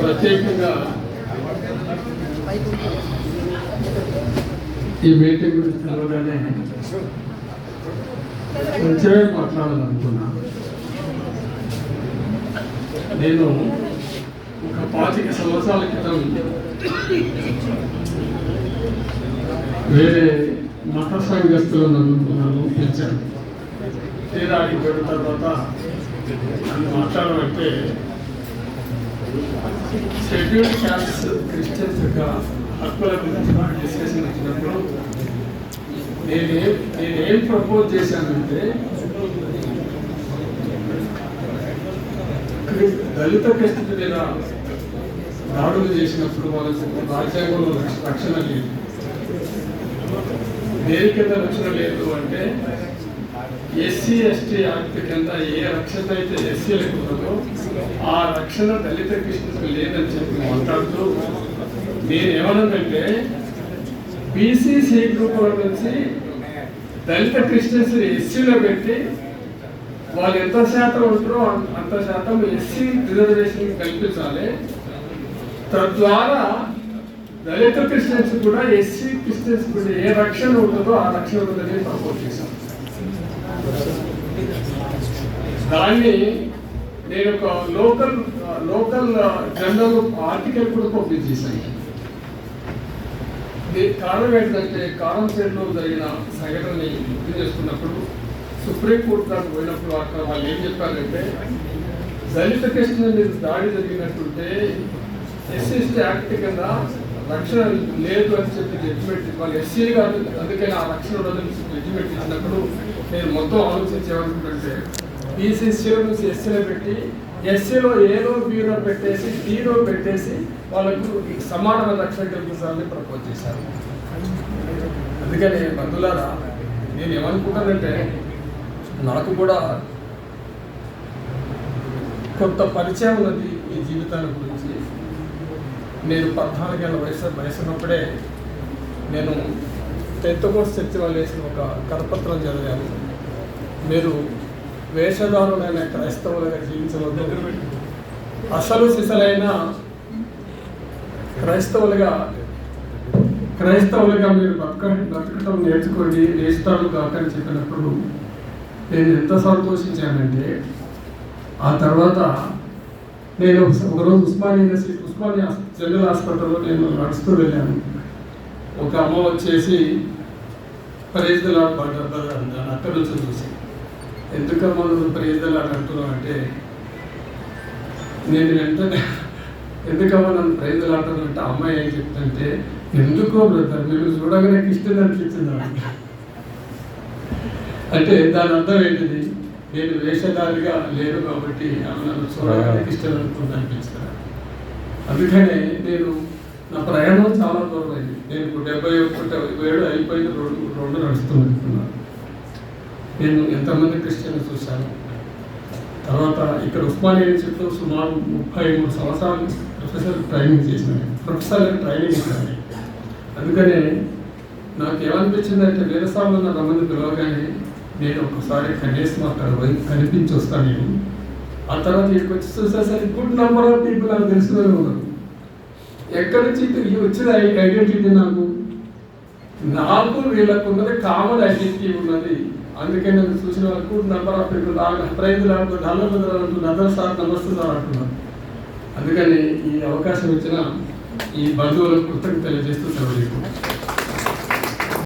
ప్రత్యేకంగా ఈ మీటింగ్ గురించి తెలవగానే కొంచెమే మాట్లాడాలనుకున్నా. నేను ఒక పాతిక సంవత్సరాల క్రితం వేరే మత సంఘస్థులు నన్ను పిలిచాను తీరానికి వెళ్ళిన పోయిన తర్వాత నన్ను మాట్లాడమంటే షెడ్యూల్డ్ క్యాస్ట్ క్రిస్టియన్స్ యొక్క హక్కుల గురించి నాకు డిస్కషన్ వచ్చినప్పుడు నేనేం నేనేం ప్రపోజ్ చేశానంటే దళిత క్రిస్తుల మీద దాడులు చేసినప్పుడు వాళ్ళకి రాజ్యాంగంలో రక్షణ లేదు. దేనికైతే రక్షణ లేదు అంటే ఎస్సీ ఎస్టీ యాక్ట్ కింద ఏ రక్షణ అయితే ఎస్సీలకు ఉన్నదో ఆ రక్షణ దళిత కృష్ణకు లేదని చెప్పి మాట్లాడుతూ నేను ఏమన్నానంటే బీసీసీ గ్రూప్ నుంచి దళిత క్రిస్టియన్స్ ఎస్సీలో పెట్టి వాళ్ళు ఎంత శాతం ఉంటారో అంత శాతం ఎస్సీ రిజర్వేషన్ కల్పించాలి. తద్వారా దళిత క్రిస్టియన్స్ కూడా ఎస్సీ క్రిస్టియన్స్ కూడా ఏ రక్షణ ఉంటుందో ఆ రక్షణ ఉంటుందని ప్రపోజ్ చేశాం. దాన్ని నేను ఒక లోకల్ లోకల్ జనరల్ ఆర్టికల్ కూడా పబ్లిష్ చేశాను. దీనికి కారణం ఏంటంటే కారంపేటలో జరిగిన సంఘటనని గుర్తు చేసుకున్నప్పుడు సుప్రీంకోర్టు దాకా పోయినప్పుడు అక్కడ వాళ్ళు ఏం చెప్పారంటే దళిత కృష్ణ మీద దాడి జరిగినట్టుంటే ఎస్సీఎస్టీ యాక్ట్ కింద రక్షణ లేదు అని చెప్పి జడ్జిమెంట్ వాళ్ళు ఎస్సీ కాదు అందుకని ఆ రక్షణ ఉండదని జడ్జిమెంట్ ఇచ్చినప్పుడు నేను మొత్తం ఆలోచించేమనుకుంటుంటే బీసీసీలో నుంచి ఎస్సీలో పెట్టి ఎస్సీలో ఏలో బీలో పెట్టేసి డీలో పెట్టేసి వాళ్ళకు సమానమైన రక్షణ కల్పించాలని ప్రపోజ్ చేశారు. అందుకని బంధువులారా నేను ఏమనుకుంటానంటే నాకు కూడా కొంత పరిచయం ఉన్నది ఈ జీవితాల గురించి. నేను పద్నాలుగేళ్ళ వయసు వయసు ఉన్నప్పుడే నేను టెన్త్ కోర్స్ చర్చి వాళ్ళు వేసిన ఒక కరపత్రం చదివాను. మీరు వేషధారులైన క్రైస్తవులుగా జీవించవద్దు అసలు సిసలైన క్రైస్తవులుగా క్రైస్తవులుగా మీరు బతక బతకటం నేర్చుకోండి నేర్చుతాడు కాక అని చెప్పినప్పుడు నేను ఎంత సంతోషించానంటే ఆ తర్వాత నేను ఒకరోజు ఉస్మానియా ఉస్మానియా జనరల్ హాస్పిటల్లో నేను నడుస్తూ వెళ్ళాను. ఒక అమ్మ వచ్చేసి ప్రైజ్లా అక్కడ నుంచి చూసి ఎందుకమ్మా నువ్వు ప్రైజ్లా అంటున్నావు అంటే నేను వెంటనే ఎందుకమ్మా నన్ను ప్రైజ్లు అంటానంటే అమ్మాయి ఏం చెప్తుంటే ఎందుకో బ్రదర్ మీరు చూడగానే ఇష్టం అనిపించింది అంటే దాని అర్థం ఏంటిది? నేను వేషధారిగా లేను కాబట్టి ఆమె నన్ను చూడగానే ఇష్టం అనుకుంది అనిపించారు అందుకనే నేను నా ప్రయాణం చాలా దూరం అయింది. నేను ఇప్పుడు డెబ్బై ఒకటి ఏడు అయిపోయింది రెండు రెండు ఉంటున్నాను నేను ఎంతమంది క్రిస్టియన్ చూశాను. తర్వాత ఇక్కడ ఉస్మానియా ఇన్స్టిట్యూట్లో సుమారు ముప్పై మూడు సంవత్సరాలు ప్రొఫెసర్ ట్రైనింగ్ చేసిన ప్రొఫెసర్ ట్రైనింగ్ ఇచ్చాను. అందుకనే నాకు ఏమనిపించిందంటే వీరస్వామి ఉన్న రమ్మని పిలవగానే నేను ఒకసారి కనీసం అక్కడ పోయి కనిపించి వస్తాను నేను. ఆ తర్వాత ఇక్కడికి వచ్చి చూసేసరికి గుడ్ నెంబర్ ఆఫ్ పీపుల్ నాకు తెలుసుకునే ఉన్నారు. ఎక్కడి నుంచి ఈ వచ్చిన ఐడెంటిటీ నాకు? నాకు వీళ్ళకు ఉన్నది కామన్ ఐడెంటిటీ ఉన్నది అందుకే నేను చూసిన వరకు నెంబర్ ఆఫ్ పీపుల్ ప్రైజ్ లేకపోతే హలో అంటున్నారు అదర్ సార్ నమస్తే అంటున్నారు అందుకని ఈ అవకాశం ఇచ్చిన ఈ బంధువులకు కృతజ్ఞతలు తెలియజేస్తూ సెలవు